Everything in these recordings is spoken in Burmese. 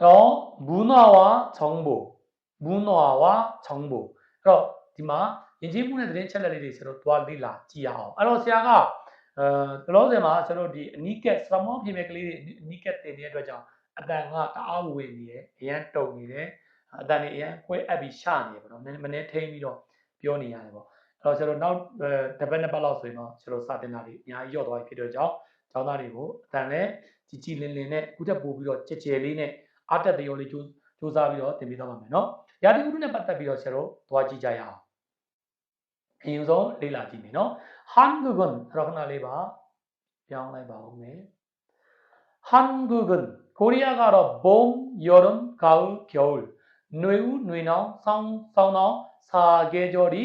အဲ့တော့မူနဝါချောင်းဘိုမူနဝါချောင်းဘိုအဲ့တော့ဒီမှာယဉ်ကျေးမှုနဲ့သတင်းချက်လက်လေးတွေကျွန်တော်တွားလေ့လာကြည့်ရအောင်အဲ့တော့ဆရာကအဲဘလောစင်မှာကျွန်တော်ဒီအနီးကက်စရမောပြင်မဲ့ကလေးတွေအနီးကက်တင်နေတဲ့အတွက်ကြောင့်အတန်ကတအားဝင်နေတယ်အရန်တုံနေတယ်အတန်တွေအရန်ခွဲအပ်ပြီးရှနေတယ်ပေါ့နော်မနေ့ထိန်းပြီးတော့ပြောနေရတယ်ပေါ့အဲ့တော့ကျွန်တော်နောက်တစ်ပတ်နှစ်ပတ်လောက်ဆိုရင်တော့ကျွန်တော်စတင်တာတွေအများကြီးရော့သွားပြီဖြစ်တဲ့ကြောင့်ကျောင်းသားတွေကိုအတန်နဲ့ကြည်ကြည်လင်လင်နဲ့အခုတက်ပို့ပြီးတော့ကြဲကြဲလေးနဲ့ အားတက်သရောလေးကြိုးစူးစမ်းပြီးတော့သင်ပေးသွားပါမယ်နော်ရာသီဥတုနဲ့ပတ်သက်ပြီးတော့ဆရာတို့သွားကြည့်ကြရအောင်အရင်ဆုံးလေ့လာကြည့်မယ်နော် Hangugun ရခဏလေးပါပြောင်းလိုက်ပါဦးမယ် Hangugun ကိုရီးယားကတော့ဘုံယော်ဒန်ကောက်ကျော်ຫນွေဦးຫນွေနောင်ဆောင်းဆောင်းနောင်စာကေကျော်ဒီ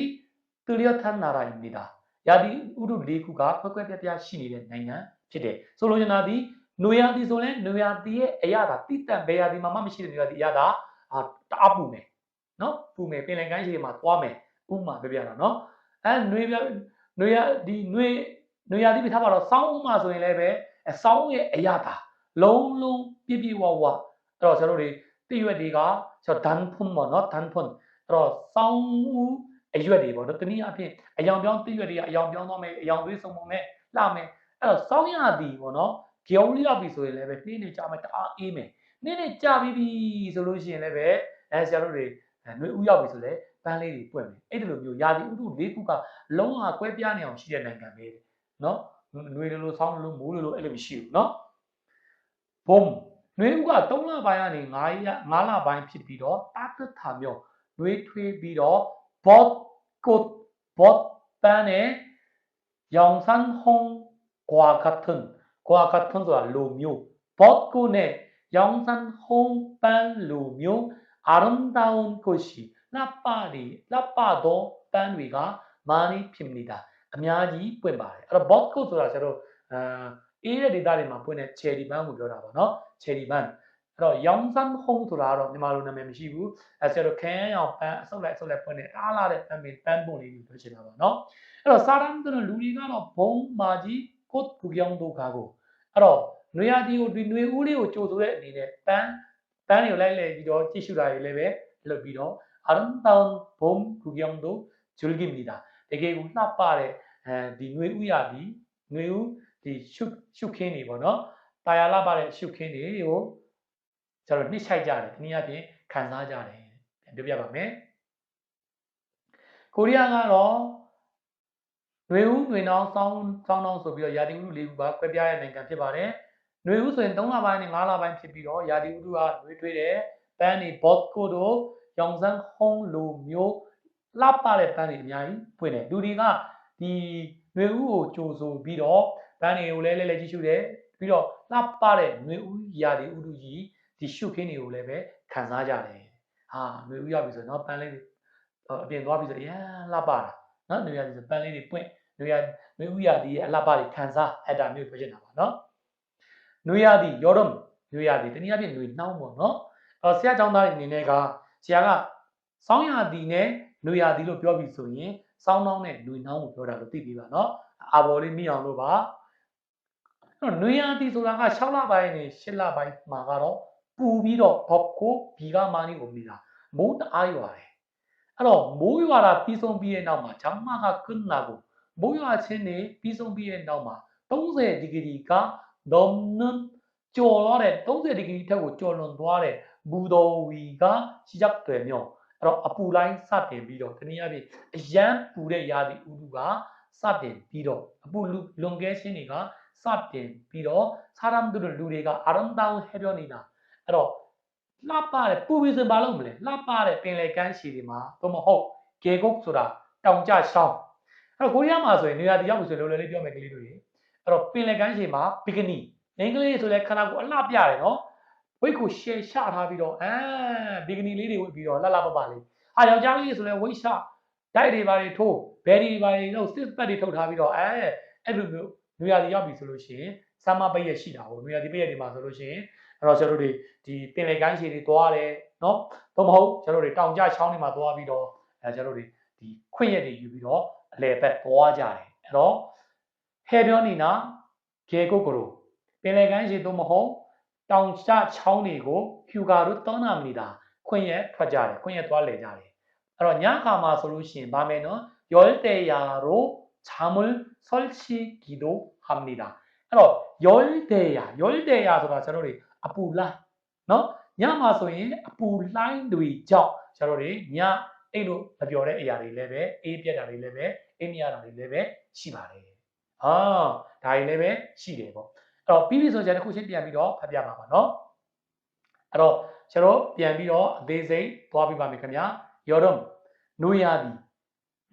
သူလျောထန်နာရိုင်နေတာရာသီဥတု၄ခုကကွက်ကွက်ပြပြရှိနေတဲ့နိုင်ငံဖြစ်တယ်ဆိုလိုချင်တာဒီ နွေရာသီဆိုရင်နွေရာသီရဲ့အရာသာတိတန့်ဘယ်ရာသီမှာမှမရှိတဲ့နွေရာသီအရာသာအာတအားပူမယ်နော်ပူမယ်ပင်လယ်ကမ်းခြေမှာသွားမယ်ဥမာပြပြတာနော်အဲနွေပြနွေရာဒီနွေနွေရာသီပြထားပါတော့စောင်းဥမာဆိုရင်လည်းပဲအစောင်းရဲ့အရာသာလုံးလုံးပြည့်ပြည့်ဝဝအဲ့တော့ကျွန်တော်တို့တွေတိရွက်တွေကကျွန်တော်ဒန်ဖွန်ပေါ့နော်ဒန်ဖွန်အဲ့တော့စောင်းဦးအရွက်တွေပေါ့နော်တနည်းအားဖြင့်အယောင်ပြောင်းတိရွက်တွေကအယောင်ပြောင်းသွားမယ်အယောင်သွေးစုံပုံနဲ့လှမယ်အဲ့တော့စောင်းရသည်ပေါ့နော် ကြောင်းလေးရောက်ပြီဆိုရင်လည်းပဲနှင်းနေကြမယ်တအားအေးမယ်နှင်းနေကြပြီးပြီဆိုလို့ရှိရင်လည်းပဲအဲဆရာတို့တွေနှွေဦးရောက်ပြီဆိုလည်းပန်းလေးတွေပွင့်မယ်အဲ့ဒီလိုမျိုးရာသီဥတုလေးခုကလုံးဝကွဲပြားနေအောင်ရှိတဲ့နိုင်ငံပဲနော်နှွေလိုလိုဆောင်းလိုလိုမိုးလိုလိုအဲ့လိုမရှိဘူးနော်ဘုံနှွေဦးက3လပိုင်းကနေ9ရက်9လပိုင်းဖြစ်ပြီးတော့တာတထာမျိုးနှွေထွေးပြီးတော့ဘော့ကိုဘော့ပန်းနဲ့ရောင်စန်းဟုံးကွာကတ်ထန် ကွာကတ်ထွန်ဆိုတာလူမျိုးဘော့ကိုနဲ့ယောင်ဆန်ဟုံပန်လူမျိုးအာရမ်ဒေါန်ကိုရှိလပ်ပါရီလပ်ပါတော့ပန်းတွေကမာနီဖြစ်နေတာအများကြီးပွင့်ပါတယ်အဲ့တော့ bot code ဆိုတာကျွန်တော်အာအေးတဲ့ data တွေမှာပွင့်တဲ့ cherry ban ကိုပြောတာပါเนาะ cherry ban အဲ့တော့ young sun home ဆိုတာကတော့မြန်မာလိုနာမည်မရှိဘူးအဲ့ဆိုတော့ခန်းအောင်ပန်းအဆုပ်လိုက်အဆုပ်လိုက်ပွင့်တဲ့အားလာတဲ့ပန်းပင်ပန်းပွင့်လေးကိုပြောချင်တာပါเนาะအဲ့တော့စာရမ်းတို့လူတွေကတော့ဘုံမာကြီး ကိုကူကြောင်းဒုက္ခကိုအဲ့တော့နွေရာသီကိုဒီနွေဦးလေးကိုကြိုဆိုတဲ့အနေနဲ့ပန်းပန်းတွေကိုလိုက်လဲပြီးတော့ကြည့်ရှုတာတွေလည်းပဲလုပ်ပြီးတော့အာရုံတောင်ဘုံကူကြောင်းတို့ဂျူလ်ဂီမီတာတကယ်ကိုနှပ်ပတဲ့အဲဒီနွေဦးရာသီနွေဦးဒီရှုရှုခင်းနေပေါ့နော်တာယာလာပါတဲ့ရှုခင်းတွေကိုကျွန်တော်နှိမ့်ချိုက်ကြတယ်ဒီနည်းအားဖြင့်ခံစားကြတယ်ပြောပြပါမယ်ကိုရီးယားကတော့ နှွေဦးနှွေနှောင်းစောင်းစောင်းနှောင်းဆိုပြီးတော့ရာသီဥတုလေးခုပါကွဲပြားတဲ့နိုင်ငံဖြစ်ပါတယ်နှွေဦးဆိုရင်3လပိုင်းနဲ့5လပိုင်းဖြစ်ပြီးတော့ရာသီဥတုကနှွေထွေးတယ်ပန်းတွေဘော့ကိုတို့ရောင်စန်းဟုံးလိုမျိုးလှပတဲ့ပန်းတွေအများကြီးဖွင့်တယ်လူတွေကဒီနှွေဦးကိုကြိုဆိုပြီးတော့ပန်းတွေကိုလဲလဲလဲကြည့်ရှုတယ်ပြီးတော့လှပတဲ့နှွေဦးရာသီဥတုကြီးဒီရှုခင်းတွေကိုလည်းပဲခံစားကြတယ်ဟာနှွေဦးရောက်ပြီဆိုတော့ပန်းလေးအပြင်သွားပြီဆိုရမ်းလှပတာ နော်နွေရာသီဆိုပန်းလေးတွေပွင့်နွေရာနွေဥရာသီရဲ့အလှပတွေခံစားအတာမျိုးပြောချင်တာပါနော်နွေရာသီရောတော့နွေရာသီတနည်းအားဖြင့်နွေနှောင်းပေါ့နော်အဲဆရာကျောင်းသားတွေအနေနဲ့ကဆရာကဆောင်းရာသီနဲ့နွေရာသီလို့ပြောပြီဆိုရင်ဆောင်းနှောင်းနဲ့နွေနှောင်းကိုပြောတာလို့သိပြီပါနော်အာဘော်လေးမိအောင်လို့ပါတော့နွေရာသီဆိုတာက6လပိုင်းနဲ့7လပိုင်းမှာကတော့ပူပြီးတော့ဘော့ကိုဘီကမာနီကိုမိတာမိုးတအားရွာတယ် အဲ့တော့မိုးရွာတာပြီးဆုံးပြီးရဲ့နောက်မှာဂျမ်းမာကကွန်းနာကိုမိုးရွာခြင်းနေပြီးဆုံးပြီးရဲ့နောက်မှာ30ဒီဂရီက넘는ကျော်တော့တဲ့30ဒီဂရီထက်ကိုကျော်လွန်သွားတဲ့ဘူတော်ဝီကရှိကြတယ်မြော့အဲ့တော့အပူလိုင်းစတင်ပြီးတော့တနည်းအားဖြင့်အရန်ပူတဲ့ရာသီဥတုကစတင်ပြီးတော့အပူလွန်ကဲခြင်းတွေကစတင်ပြီးတော့စာရမ်တို့လူတွေကအာရမ်တောင်းဟဲပြောနေတာအဲ့တော့ လှပတဲ့ပူပြီးဆိုဘာလုပ်မလဲလှပတဲ့ပင်လယ်ကမ်းခြေတွေမှာတော့မဟုတ်ဂေကုတ်ဆိုတာတောင်ကျရှောင်းအဲ့တော့ကိုရီးယားမှာဆိုရင်နေရာတရောက်ဆိုလောလောလေးပြောမယ်ကလေးတို့ရေအဲ့တော့ပင်လယ်ကမ်းခြေမှာဘီကနီအင်္ဂလိပ်ဆိုလဲခန္ဓာကိုယ်အလှပြတယ်နော်ဝိတ်ကိုရှယ်ချထားပြီးတော့အဲဘီကနီလေးတွေဝတ်ပြီးတော့လှလှပပလေးအာယောက်ျားလေးဆိုလဲဝိတ်ချဒိုက်တွေပါတွေထိုးဘယ်ဒီတွေပါတွေတော့စစ်ပတ်တွေထုတ်ထားပြီးတော့အဲအဲ့လိုမျိုးနွေရာသီရောက်ပြီဆိုလို့ရှိရင်ဆမ်းမပိတ်ရရှိတာဟုတ်နွေရာသီပိတ်ရဒီမှာဆိုလို့ရှိရင် အဲ့တော့ကျွန်တော်တို့တွေဒီပင်လယ်ကိုင်းရှည်တွေသွားတယ်နော်သို့မဟုတ်ကျွန်တော်တို့တွေတောင်ကျချောင်းတွေမှာသွားပြီးတော့အဲကျွန်တော်တို့တွေဒီခွင့်ရက်တွေယူပြီးတော့အလဲဘက်သွားကြတယ်အဲ့တော့ဟဲပြောနေနာဂေကုတ်ကရိုပင်လယ်ကိုင်းရှည်သို့မဟုတ်တောင်ကျချောင်းတွေကိုဖြူကာတို့တောင်းနာမိတာခွင့်ရက်ထွက်ကြတယ်ခွင့်ရက်သွားလဲကြတယ်အဲ့တော့ညခါမှာဆိုလို့ရှိရင်ဗာမယ်နော်ယောလတေယာရိုချာမုလ်ဆောလ်ချီဂီဒိုဟမ်နီဒါအဲ့တော့ယောလတေယာယောလတေယာဆိုတာကျွန်တော်တို့ အပူလိုင်းနော်ညမှာဆိုရင်အပူလိုင်းတွေကြောင့်ကျွန်တော်တို့ညအဲ့လိုမပြောတဲ့အရာတွေလည်းပဲအေးပြက်တာတွေလည်းပဲအေးမရတာတွေလည်းပဲရှိပါတယ်။ဟာဒါတွေလည်းပဲရှိတယ်ပေါ့။အဲ့တော့ပြီးပြီဆိုရင်တစ်ခုချင်းပြန်ပြီးတော့ဖတ်ပြပါပါနော်။အဲ့တော့ကျွန်တော်ပြန်ပြီးတော့အသေးစိတ်သွားပြပါမယ်ခင်ဗျာ။ယောဒုံနွေရာသီ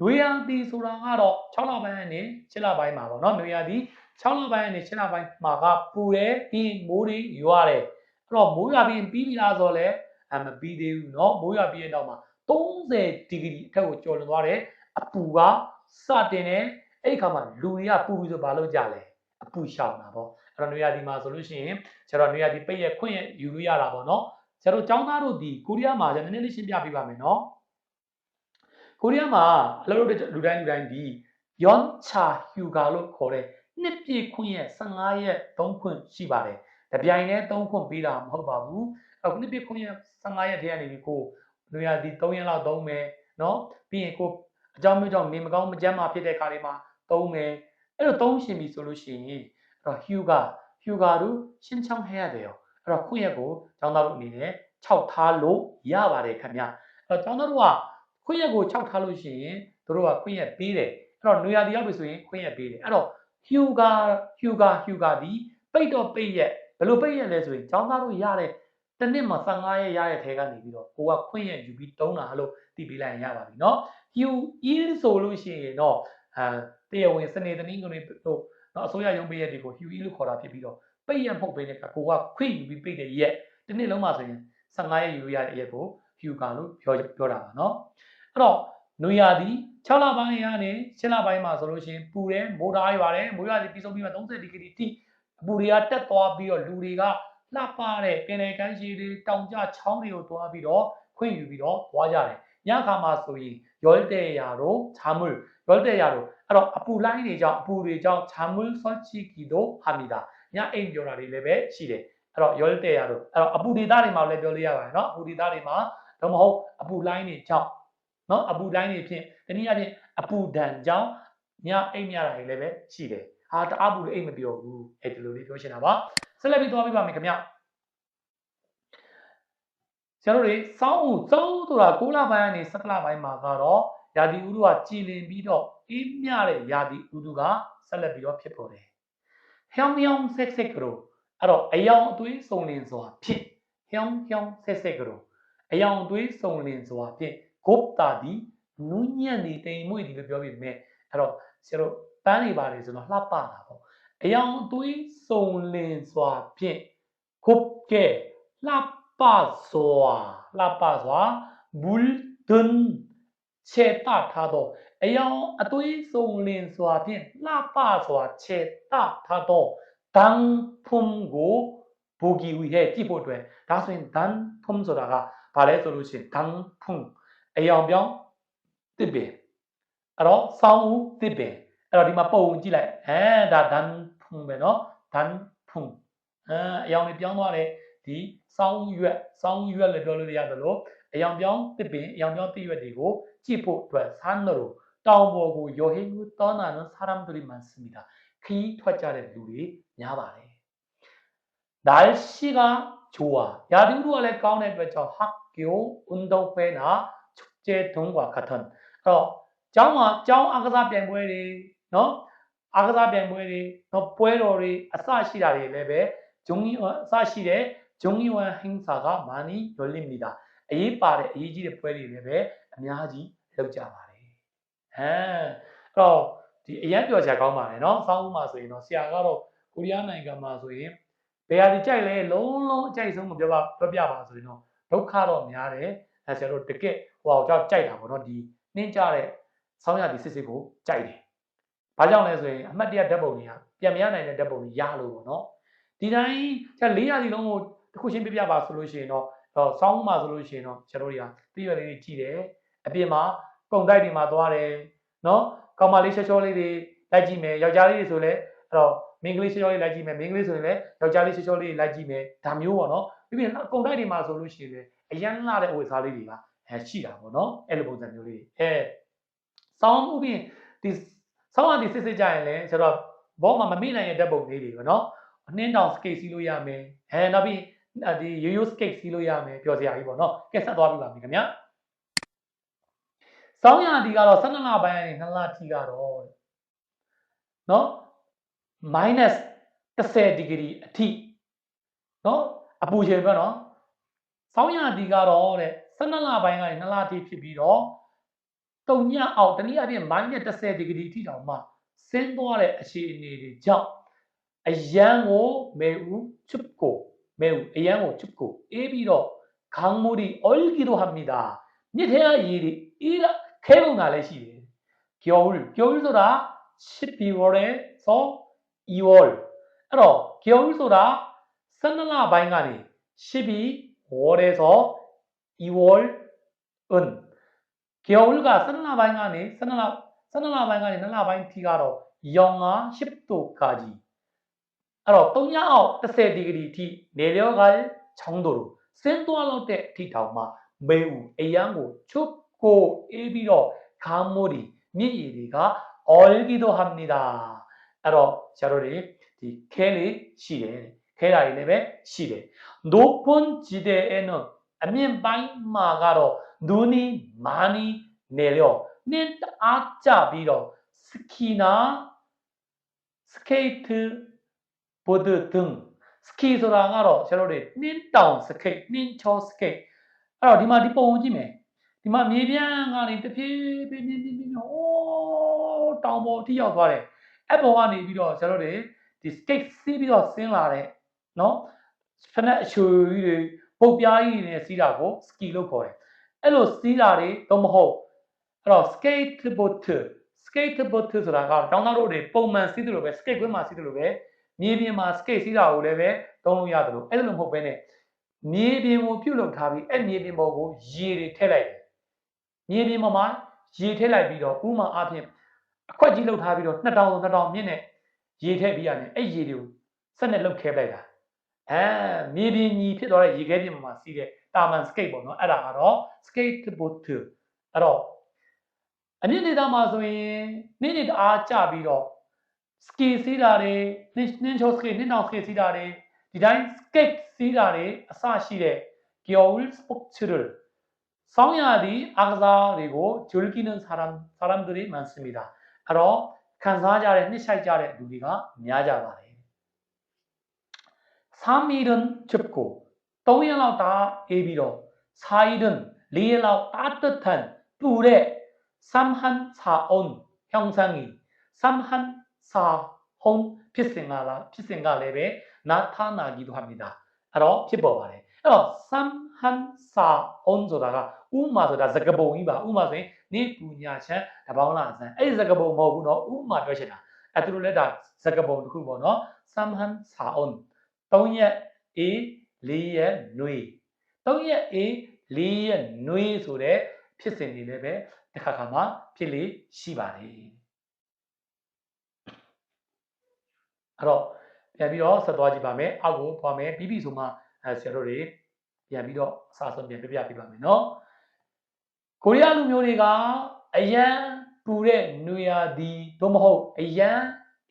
နွေရာသီဆိုတာကတော့6လပိုင်းနဲ့7လပိုင်းမှာပေါ့နော်နွေရာသီ 6လပိုင်းနဲ့7လပိုင်းမှာကပူတယ်ပြီးမိုးတွေရွာတယ်အဲ့တော့မိုးရွာပြီးပြီးပြီလားဆိုတော့လည်းအမပြီးသေးဘူးเนาะမိုးရွာပြီးတဲ့နောက်မှာ30ဒီဂရီအထက်ကိုကျော်လွန်သွားတယ်အပူကစတင်တယ်အဲ့ဒီခါမှာလူတွေကပူပြီးဆိုဘာလို့ကြလဲအပူရှောင်တာပေါ့အဲ့တော့နွေရာသီမှာဆိုလို့ရှိရင်ကျတော့နွေရာသီပိတ်ရခွင့်ရယူလို့ရတာပေါ့เนาะကျတော့ចောင်းသားတို့ဒီကိုရီးယားမှာကျွန်တော်နည်းနည်းလေးရှင်းပြပေးပါမယ်เนาะကိုရီးယားမှာအလုပ်လုပ်တဲ့လူတိုင်းလူတိုင်းဒီယွန်ချာဟျူဂါလို့ခေါ်တဲ့ နှစ်ပြည့်ခွင့်ရဲ့15ရက်3ခွင့်ရှိပါတယ်။တပြိုင်တည်း3ခွင့်ပေးတာမဟုတ်ပါဘူး။အခုနှစ်ပြည့်ခွင့်ရဲ့15ရက်တည်းကနေပြီးကိုလူရသည်3ရက်လောက်သုံးမယ်နော်။ပြီးရင်ကိုအကြောင်းမျိုးကြောင့်နေမကောင်းမကျန်းမာဖြစ်တဲ့ခါတွေမှာသုံးမယ်။အဲ့လိုသုံးရှင်ပြီဆိုလို့ရှိရင်အဲ့တော့ဟျူဂါဟျူဂါတို့ရှင်းချောင်းဟဲရတယ်ရော။အဲ့တော့ခွင့်ရက်ကိုကျောင်းသားတို့အနေနဲ့6ထားလို့ရပါတယ်ခင်ဗျ။အဲ့တော့ကျောင်းသားတို့ကခွင့်ရက်ကို6ထားလို့ရှိရင်တို့ကခွင့်ရက်ပေးတယ်အဲ့တော့နွေရာသီရောက်ပြီဆိုရင်ခွင့်ရက်ပေးတယ်အဲ့တော့ ဟျူဂါဟျူဂါဟျူဂါဒီပိတ်တော့ပိတ်ရက်ဘယ်လိုပိတ်ရက်လဲဆိုရင်ကျောင်းသားတို့ရတဲ့တနစ်မှာ15ရက်ရတဲ့ထဲကနေပြီးတော့ကိုကခွင့်ရက်ယူပြီးတုံးတာလို့သိပေးလိုက်ရင်ရပါပြီเนาะဟျူ yield ဆိုလို့ရှိရင်တော့အဲတရားဝင်စနေတနင်္ဂနွေတို့เนาะအစိုးရရုံးပေးရက်တွေကို hue လို့ခေါ်တာဖြစ်ပြီးတော့ပိတ်ရက်မဟုတ်ဘဲနဲ့ကိုကခွင့်ယူပြီးပိတ်တဲ့ရက်တနစ်လုံးမှာဆိုရင်15ရက်ယူရတဲ့ရက်ကို hue ကလို့ပြောပြောတာပါเนาะအဲ့တော့ နွေရာသီ6လပိုင်းကနေ7လပိုင်းမှာဆိုလို့ရှိရင်ပူတယ်မိုးသားရွာတယ်မိုးရွာသီပြီးဆုံးပြီးမှ30ဒီဂရီထိအပူတွေကတက်သွားပြီးတော့လူတွေကလှပတဲ့ပင်လယ်ကမ်းခြေတွေတောင်ကျချောင်းတွေကိုသွားပြီးတော့ခွင့်ယူပြီးတော့သွားကြတယ်ညခါမှာဆိုရင်ရောတဲ့ရာတို့ချာမွလ်ရောတဲ့ရာတို့အဲ့တော့အပူလိုင်းတွေကြောင့်အပူတွေကြောင့်ချာမွလ်ဆော့ချီကီတို့ဟာမီတာညအိမ်ပြောတာတွေလည်းပဲရှိတယ်အဲ့တော့ရောတဲ့ရာတို့အဲ့တော့အပူဒေသတွေမှာလည်းပြောလို့ရပါတယ်เนาะအပူဒေသတွေမှာတော့မဟုတ်အပူလိုင်းတွေကြောင့် နော်အပူတိုင်းတွေဖြင့်တနည်းအားဖြင့်အပူဒဏ်ကြောင့်ညအိမ်မရတာတွေလည်းပဲရှိတယ်ဟာတအားပူလို့အိမ်မပြောဘူးအဲ့ဒီလိုလေးပြောချင်တာပါဆက်လက်ပြီးသွားပြပါမယ်ခင်ဗျဆရာတို့တွေစောင်းဦးစောင်းဦးဆိုတာ6လပိုင်းကနေ7လပိုင်းမှာကတော့ယာဒီဥတုကကြည်လင်ပြီးတော့အေးမြတဲ့ယာဒီဥတုကဆက်လက်ပြီးတော့ဖြစ်ပေါ်တယ်ဟျောင်းဟျောင်းဆက်ဆက်ကရိုအဲ့တော့အယောင်အသွေးစုံလင်စွာဖြစ်ဟျောင်းဟျောင်းဆက်ဆက်ကရိုအယောင်အသွေးစုံလင်စွာဖြစ် ဂုပ္တာဒီနူးညံ့နေတိမ်မွေ့ဒီလို့ပြောပြီးမြဲအဲ့တော့ဆရာတို့ပန်းနေပါလေဆိုတော့လှပတာပေါ့အယောင်အသွေးစုံလင်စွာဖြင့်ဂုပ္ကေလှပစွာလှပစွာဘူလ်ဒွန်ခြေတထားသောအယောင်အသွေးစုံလင်စွာဖြင့်လှပစွာခြေတထားသောဒန်ဖုံကိုဘူဂီဝီဟဲကြည့်ဖို့အတွက်ဒါဆိုရင်ဒန်ဖုံဆိုတာကဘာလဲဆိုလို့ရှိရင်ဒန်ဖုံ အယောင်ပြောင်းတစ်ပင်အဲ့တော့ဆောင်းဦးတစ်ပင်အဲ့တော့ဒီမှာပုံကြည့်လိုက်အဲဒါဒန်ဖုန်ပဲเนาะဒန်ဖုန်အဲအယောင်တွေပြောင်းသွားတယ်ဒီဆောင်းဦးရွက်ဆောင်းဦးရွက်လည်းပြောလို့ရသလိုအယောင်ပြောင်းတစ်ပင်အယောင်ပြောင်းတစ်ရွက်တွေကိုကြည့်ဖို့အတွက်ဆန်းတို့တောင်ပေါ်ကိုယောဟိငုတောနာနဆာရမ်ဒူလီမန်စမီတာခီးထွက်ကြတဲ့လူတွေများပါတယ်။ဒါရှိကဂျိုဝါရာသီဥတုကလည်းကောင်းတဲ့အတွက်ကြောင့်ဟက်ကိယိုအွန်ဒေါဖေနာ ကျဲတုံးကွာခထန်အဲ့တော့ကျောင်းမှာကျောင်းအားကစားပြိုင်ပွဲတွေနော်အားကစားပြိုင်ပွဲတွေနော်ပွဲတော်တွေအစရှိတာတွေလည်းပဲဂျုံကြီးအစရှိတဲ့ဂျုံကြီးဝမ်ဟင်းစာကမာနီယောလင်မီတာအရေးပါတဲ့အရေးကြီးတဲ့ပွဲတွေလည်းပဲအများကြီးလုပ်ကြပါတယ်ဟမ်အဲ့တော့ဒီအရင်ပြောချာကောင်းပါတယ်နော်စောင်းဦးမှာဆိုရင်တော့ဆရာကတော့ကိုရီးယားနိုင်ငံမှာဆိုရင်ဘယ်ဟာဒီကြိုက်လဲလုံးလုံးအကြိုက်ဆုံးမပြောပါပြောပြပါဆိုရင်တော့ဒုက္ခတော့များတယ်အဲဆရာတို့တကက် ဟိုအောင်ကြောက်ကြိုက်တာပေါ့နော်ဒီနှင်းကြတဲ့ဆောင်းရသည်စစ်စစ်ကိုကြိုက်တယ်။ဘာကြောင့်လဲဆိုရင်အမှတ်တရဓာတ်ပုံတွေကပြန်မရနိုင်တဲ့ဓာတ်ပုံတွေရလို့ပေါ့နော်။ဒီတိုင်းကျ၄ရာသီလုံးကိုတစ်ခုချင်းပြပြပါဆိုလို့ရှိရင်တော့တော့ဆောင်းမှာဆိုလို့ရှိရင်တော့ကျွန်တော်တွေကပြည့်ရွယ်လေးတွေကြည့်တယ်။အပြင်မှာပုံတိုက်တွေမှာသွားတယ်နော်။ကောင်မလေးချောချောလေးတွေလိုက်ကြည့်မယ်။ယောက်ျားလေးတွေဆိုလည်းအဲ့တော့မင်းကလေးချောချောလေးလိုက်ကြည့်မယ်မင်းကလေးဆိုရင်လည်းယောက်ျားလေးချောချောလေးလိုက်ကြည့်မယ်ဒါမျိုးပေါ့နော်ပြီးပြီးအကုန်တိုက်တွေမှာဆိုလို့ရှိရင်လည်းအရန်လာတဲ့အဝတ်စားလေးတွေက အဲရှိတာပေါ့နော်အဲ့လိုပုံစံမျိုးလေးအဲဆောင်းမှုပြီးဒီဆောင်းရသည်စစ်စစ်ကြရင်လည်းဆိုတော့ဘောမှာမမိနိုင်တဲ့ဓာတ်ပုံလေးတွေပေါ့နော်အနှင်းတောင်စကိတ်စီးလို့ရမယ်အဲနောက်ပြီးဒီရိုးရိုးစကိတ်စီးလို့ရမယ်ပြောစရာကြီးပေါ့နော်ကဲဆက်သွားပြီပါမယ်ခင်ဗျာစောင်းရသည်ကတော့12လပိုင်းနဲ့2လထိကတော့နော် minus 30 degree အထိနော်အပူချိန်ပဲနော်စောင်းရသည်ကတော့တဲ့ 12လပိုင်းကနေ2လထိဖြစ်ပြီးတော့တုံညအောက်တနည်းအားဖြင့် minus 30 degree အထိတောင်မှဆင်းသွားတဲ့အခြေအနေတွေကြောင့်အရန်ကိုမဲဦးချစ်ကိုမဲဦးအရန်ကိုချစ်ကိုအေးပြီးတော့ခေါင်းမိုးဒီ oil ကီလိုဟာမီတာမြစ်ထဲကရေတွေအေးခဲပုံတာလည်းရှိတယ်ကျော်ဦးကျော်ဦးဆိုတာချစ်ပြီးပေါ်တယ်ဆို evil အဲ့တော့ကျော်ဦးဆိုတာ12လပိုင်းကနေရှစ်ပြီးဝေါ်တယ်ဆို 2월은 겨울과 서른아방안이 서른아방안이 는아방인 비가로 영하 10도까지 바로 동양어 10° 뒤 내려갈 정도로 센도알로 때 뒤다마 매우 애양고 춥고 일비로 가물이 미리가 얼기도 합니다. 바로 자로리 캐리 시대, 캐라이렘의 시대. 높은 지대에는 အမြင့်ပိုင်းမှာကတော့ဒူနီမာနီနေလျောနင်းအားကြပြီးတော့စကီနာစကေတ်ဘုဒ္ဓတုံစကီဆိုတာကတော့ကျွန်တော်တို့နင်းတောင်စကိတ်နင်းချောစကိတ်အဲ့တော့ဒီမှာဒီပုံကြည့်မယ်ဒီမှာမြေပြန့်ကနေတဖြည်းဖြည်းဖြည်းဖြည်းဖြည်းအိုးတောင်ပေါ်ထိရောက်သွားတယ်အဲ့ပေါ်ကနေပြီးတော့ကျွန်တော်တို့ဒီ skate စီးပြီးတော့ဆင်းလာတဲ့เนาะဖနက်အချွေကြီးတွေ ပုတ်ပြားကြီးတွေနဲ့စီးတာကို ski လို့ခေါ်တယ်အဲ့လိုစီးတာတွေတော့မဟုတ်အဲ့တော့ skateboard skateboard ဆိုတာကတောင်းတောင်းတို့တွေပုံမှန်စီးတယ်လို့ပဲ skate ကွင်းမှာစီးတယ်လို့ပဲမြေပြင်မှာ skate စီးတာကိုလည်းပဲသုံးလို့ရတယ်လို့အဲ့လိုမဟုတ်ဘဲနဲ့မြေပြင်ကိုပြုတ်လောက်ထားပြီးအဲ့မြေပြင်ပေါ်ကိုရေတွေထည့်လိုက်တယ်မြေပြင်ပေါ်မှာရေထည့်လိုက်ပြီးတော့ဥမာအဖြစ်အခွက်ကြီးလောက်ထားပြီးတော့2000 2000မြင့်နဲ့ရေထည့်ပြီးရတယ်အဲ့ရေတွေကိုဆက်နဲ့လှုပ်ခဲလိုက်တာ အဲမြေပြင်ကြီးဖြစ်သွားတဲ့ရေခဲပြင်မှာစီးတဲ့တာမန် skate ပေါ့နော်အဲ့ဒါကတော့ skateboard အဲ့တော့အမြင့်ဒေသမှာဆိုရင်နေ့နေ့တအားကြပြီးတော့ ski စီးတာတွေနှင်းချို ski နှင်းတောင် ski စီးတာတွေဒီတိုင်း skate စီးတာတွေအစရှိတဲ့ 겨울 스포츠를 성야디 아가사리고 즐기는 사람 사람들이 많습니다. အဲ့တော့ခံစားကြတဲ့နှစ်ဆိုင်ကြတဲ့လူတွေကများကြပါတယ် 3일은 춥고 동일하고 다 예비로 4일은 리엘하고 따뜻한 불에 삼한사온 형상이 삼한사온 피생아라 피생아랩에 나타나기도 합니다. 바로 피버바레. 그래서 삼한사온조다가 우마조다 자가봉이바 우마세 네 분야체 다방라산. 이 자가봉 뭐고 너 우마 표시다. 아들로 내다 자가봉 두고 그 보노 삼한사온 3ရက်အေး4ရက်နှွေ3ရက်အေး4ရက်နှွေဆိုတဲ့ဖြစ်စဉ်တွေလည်းပဲတစ်ခါခါမှဖြစ်လေရှိပါတယ်အဲ့တော့ပြန်ပြီးတော့ဆက်သွားကြည့်ပါမယ်အောက်ကိုသွားမယ်ပြီးပြီဆိုမှအဲဆရာတို့တွေပြန်ပြီးတော့အစားဆုံးပြန်ပြပြပြပါမယ်နော်ကိုရီးယားလူမျိုးတွေကအရန်ပူတဲ့နွေရာသီသို့မဟုတ်အရန်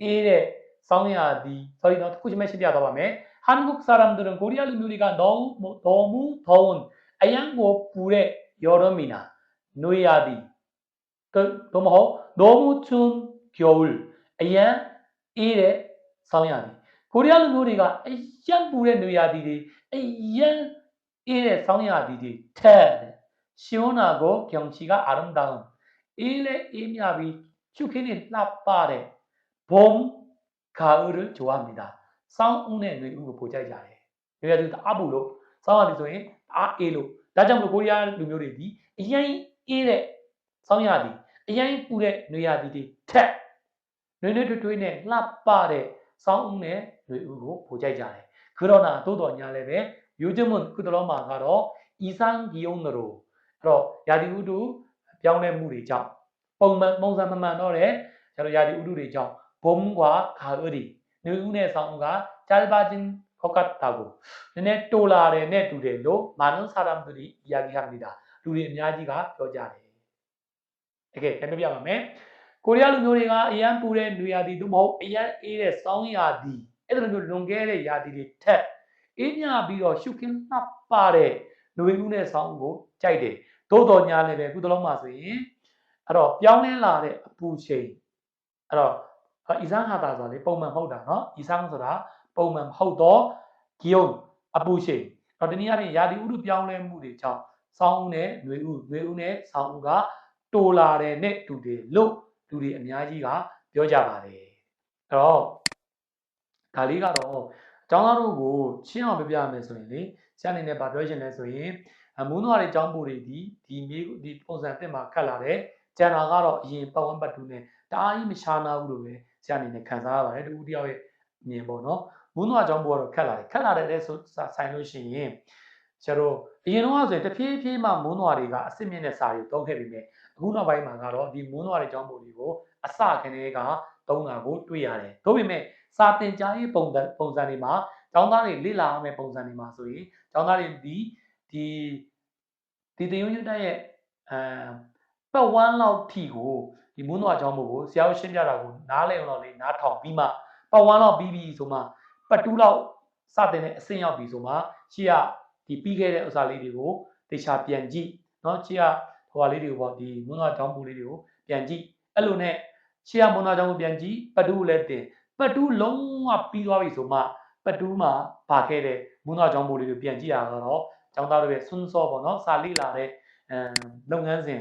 အေးတဲ့စောင်းရာသီ sorry နော်တစ်ခုချင်းပဲရှင်းပြသွားပါမယ် 한국 사람들은 코리아 인류리가 너무, 뭐, 너무 더운 아양고 불의 여름이나 노야디 그 너무 너무 추운 겨울 아양 일의 성향이 코리아 인류리가 아양 불의 노야디디 아양 일의 성향이디 테 시원하고 경치가 아름다운 일의 임야비 축히는 나빠레 봄 가을을 좋아합니다. စောင်းဦးနဲ့တွေဦးကိုပိုကြိုက်ကြတယ်။ရွေးရသူအပူလို့စောင်းရပြီဆိုရင်အားအေးလို့ဒါကြောင့်မလို့ကိုရီးယားလူမျိုးတွေဒီအရင်အေးတဲ့စောင်းရသည်အရင်ပူတဲ့နွေရသည်တွေထက်နွေနွေတွွတွွနဲ့လှပတဲ့စောင်းဦးနဲ့တွေဦးကိုပိုကြိုက်ကြတယ်။ခရောနာသို့တော်ညာလည်းပဲယူဂျမွန်ကုတလောမှာကတော့အီဆန်ဂီယုံနရိုအဲ့တော့ယာဒီဥတုပြောင်းလဲမှုတွေကြောင့်ပုံမှန်ပုံစံမှန်တော့တဲ့ကျွန်တော်ယာဒီဥတုတွေကြောင့်ဘုံကွာခါဥဒီ နေဦးနဲ့ဆောင်းဦးကဂျာလဘာဂျင်ခေါကတ်တာကိုနည်းနည်းတိုလာတယ်နဲ့တူတယ်လို့မာနုစာရမ်သူဒီယာဂီဟာမီတာလူတွေအများကြီးကပြောကြတယ်တကယ်တကယ်ပြပါမယ်ကိုရီးယားလူမျိုးတွေကအရန်ပူတဲ့နွေရာသီသို့မဟုတ်အရန်အေးတဲ့ဆောင်းရာသီအဲ့လိုမျိုးလွန်ခဲ့တဲ့ရာသီတွေထက်အေးမြပြီးတော့ရှုခင်းနှပ်ပါတဲ့နွေဦးနဲ့ဆောင်းဦးကိုကြိုက်တယ်သို့တော်ညာလည်းပဲအခုတလုံးမှာဆိုရင်အဲ့တော့ပြောင်းလဲလာတဲ့အပူချိန်အဲ့တော့ အီဆန်းဟာတာဆိုတာလေပုံမှန်မဟုတ်တာเนาะအီဆန်းဆိုတာပုံမှန်မဟုတ်တော့ဂီယုံအပူချိန်တော့ဒီနေ့အရင်ရာသီဥတုပြောင်းလဲမှုတွေကြောင့်စောင်းဦးနဲ့နွေဦးနွေဦးနဲ့စောင်းဦးကတိုးလာတဲ့နဲ့တူတယ်လို့လူတွေအများကြီးကပြောကြပါတယ်အဲ့တော့ဒါလေးကတော့အကြောင်းသားတို့ကိုရှင်းအောင်ပြပြရမယ်ဆိုရင်လေဆရာအနေနဲ့ဗာပြောချင်လဲဆိုရင်အမူးနွားတွေအကြောင်းပို့တွေဒီဒီမျိုးဒီပုံစံတစ်မှာခတ်လာတယ်ကျန်တာကတော့အရင်ပတ်ဝန်းပတ်တူနဲ့တအားကြီးမရှားနာဘူးလို့ပဲ ဆရာအနေနဲ့ခံစားရပါတယ်တူတယောက်ရဲ့အမြင်ပေါ့နော်မူးနွားအကြောင်းပို့ကတော့ခတ်လာတယ်ခတ်လာတဲ့ဆိုဆိုင်လို့ရှိရင်ဆရာတို့အရင်တော့ဆိုရင်တဖြည်းဖြည်းမှမူးနွားတွေကအစ်စ်မြင့်တဲ့စာတွေတုံးခဲ့ပြီးမြဲအခုနောက်ပိုင်းမှာကတော့ဒီမွန်းနွားတဲ့ကြောင်းပုံတွေကိုအစခနေကသုံးတာကိုတွေ့ရတယ်။ဒါပေမဲ့စာတင်ကြားရေးပုံစံပုံစံတွေမှာကျောင်းသားတွေလေ့လာရမယ့်ပုံစံတွေမှာဆိုရင်ကျောင်းသားတွေဒီဒီဒီတင်ယုံညွတ်တဲ့ရဲ့အဲပတ်ဝန်းလောက်ထိကို ဒီမွန်းနွားကျောင်းပုံကိုဆရာတို့ရှင်းပြတာကိုနားလည်အောင်လို့လေနားထောင်ပြီးမှပတ်ဝန်းလောက်ပြီးပြီဆိုမှပတ်တူးလောက်စတင်တဲ့အဆင့်ရောက်ပြီဆိုမှရှေ့ကဒီပြီးခဲ့တဲ့ဥစ္စာလေးတွေကိုတေချာပြန်ကြည့်เนาะရှေ့ကဟိုဟာလေးတွေကိုပေါ့ဒီမွန်းနာတောင်းပူလေးတွေကိုပြန်ကြည့်အဲ့လိုနဲ့ရှေ့ကမွန်းနာတောင်းကိုပြန်ကြည့်ပတူးလည်းတင်ပတူးလုံးဝပြီးသွားပြီဆိုမှပတူးမှာပါခဲ့တဲ့မွန်းနာတောင်းပူလေးတွေပြန်ကြည့်ရတော့ကျောင်းသားတွေရဲ့ဆွန်းစောပေါ့နော်စာလိလာတဲ့အဲလုပ်ငန်းစဉ်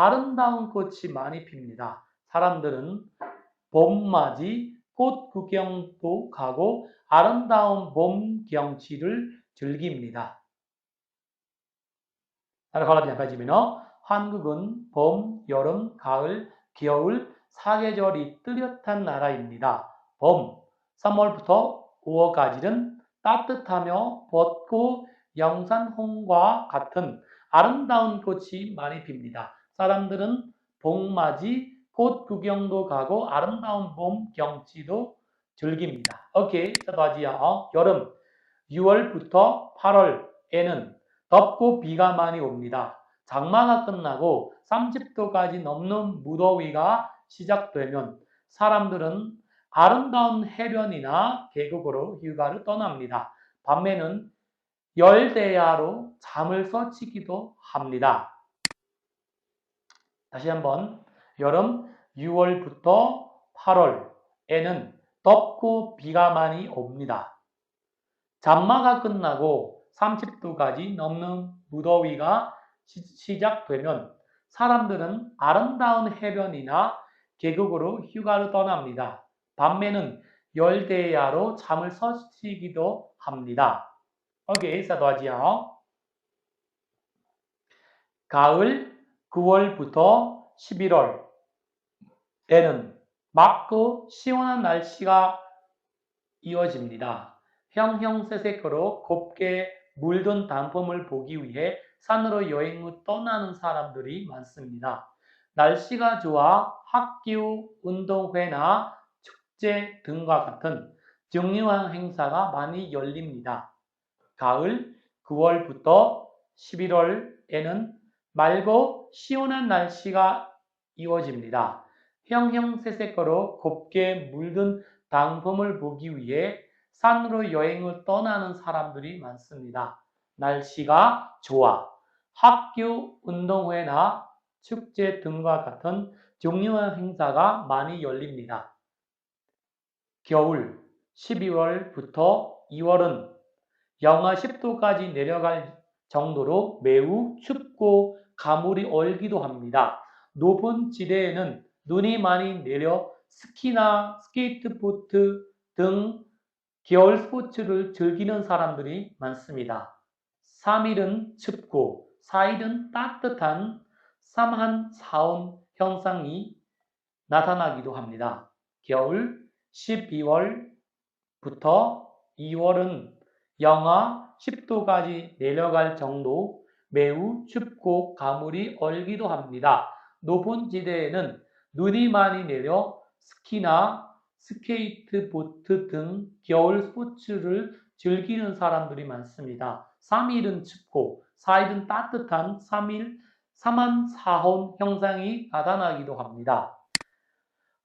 아름다운 꽃이 많이 핍니다. 사람들은 봄맞이 꽃 구경도 가고 아름다운 봄 경치를 즐깁니다. 따라 걸어보자. 빠지면 한국은 봄, 여름, 가을, 겨울, 사계절이 뚜렷한 나라입니다. 봄, 3월부터 5월까지는 따뜻하며 벚꽃, 영산홍과 같은 아름다운 꽃이 많이 핍니다. 사람들은 봄맞이 꽃 구경도 가고 아름다운 봄 경치도 즐깁니다. 오케이, 자, 마지막 여름 6월부터 8월에는 덥고 비가 많이 옵니다. 장마가 끝나고 30도까지 넘는 무더위가 시작되면 사람들은 아름다운 해변이나 계곡으로 휴가를 떠납니다. 밤에는 열대야로 잠을 설치기도 합니다. 다시 한번 여름 6월부터 8월에는 덥고 비가 많이 옵니다. 장마가 끝나고 30도까지 넘는 무더위가 시 작되면 사람들은 아름다운 해변이나 계곡으로 휴가를 떠납니다. 밤에는 열대야로 잠을 설치기도 합니다. 오케이, 사도하지요. 가을 9월부터 11월에는 맑고 시원한 날씨가 이어집니다. 형형색색으로 곱게 물든 단품을 보기 위해 산으로 여행을 떠나는 사람들이 많습니다. 날씨가 좋아 학교, 운동회나 축제 등과 같은 중요한 행사가 많이 열립니다. 가을 9월부터 11월에는 맑고 시원한 날씨가 이어집니다. 형형색색으로 곱게 물든 단품을 보기 위해 산으로 여행을 떠나는 사람들이 많습니다. 날씨가 좋아 학교 운동회나 축제 등과 같은 중요한 행사가 많이 열립니다. 겨울 12월부터 2월은 영하 10도까지 내려갈 정도로 매우 춥고 가물이 얼기도 합니다. 높은 지대에는 눈이 많이 내려 스키나 스케이트보트 등 겨울 스포츠를 즐기는 사람들이 많습니다. 3일은 춥고 4일은 따뜻한 삼한 사온 현상이 나타나기도 합니다. 겨울 12월부터 2월은 영하 10도까지 내려갈 정도 매우 춥고 가물이 얼기도 합니다. 높은 지대에는 눈이 많이 내려 스키나 스케이트 보트 등 겨울 스포츠를 즐기는 사람들이 많습니다. 3일은 춥고 4일은 따뜻한 3일 3한 4혼 형상이 나타나기도 합니다.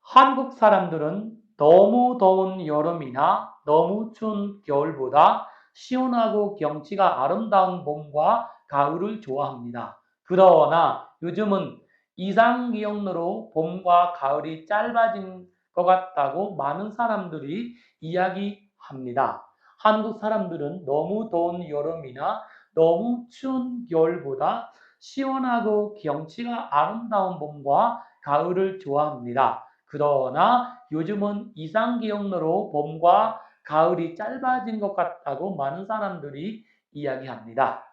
한국 사람들은 너무 더운 여름이나 너무 추운 겨울보다 시원하고 경치가 아름다운 봄과 가을을 좋아합니다. 그러나 요즘은 이상기온으로 봄과 가을이 짧아진 것 같다고 많은 사람들이 이야기합니다. 한국 사람들은 너무 더운 여름이나 너무 추운 겨울보다 시원하고 경치가 아름다운 봄과 가을을 좋아합니다. 그러나 요즘은 이상기온으로 봄과 가을이 짧아진 것 같다고 많은 사람들이 이야기합니다.